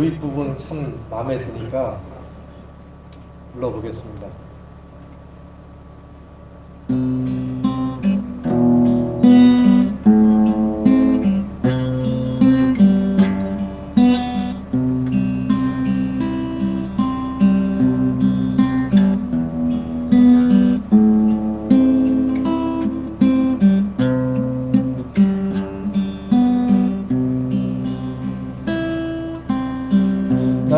도입 부분 참 마음에 드니까 불러보겠습니다.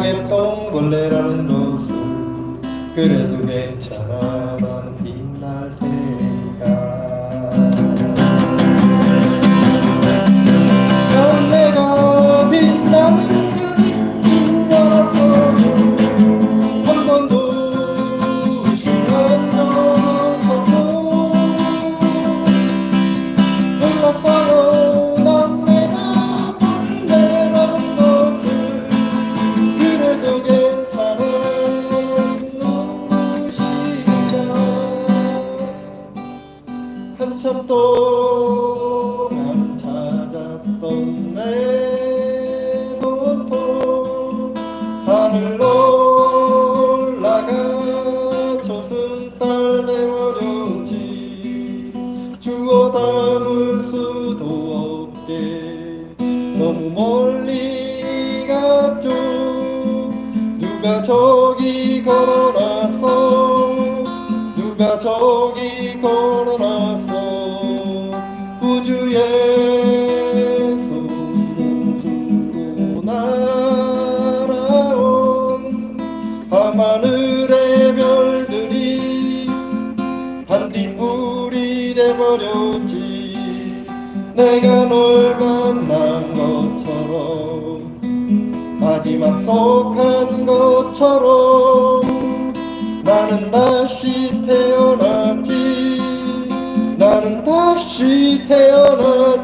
난 내가 개똥벌레라는 것을 그래도 괜찮아 한참 동안 찾았던 내 손톱 하늘로 올라가 저승달 내버렸지 주워 담을 수도 없게 너무 멀리 갔죠. 누가 저기 걸어놨어? 누가 저기 걸어놨어 이름 두고 날아온 밤하늘의 별들이 반딧불이 돼버렸지. 내가 널 만난 것처럼 마지막 속한 것처럼 나는 다시 태어났지 나는 다시 태어났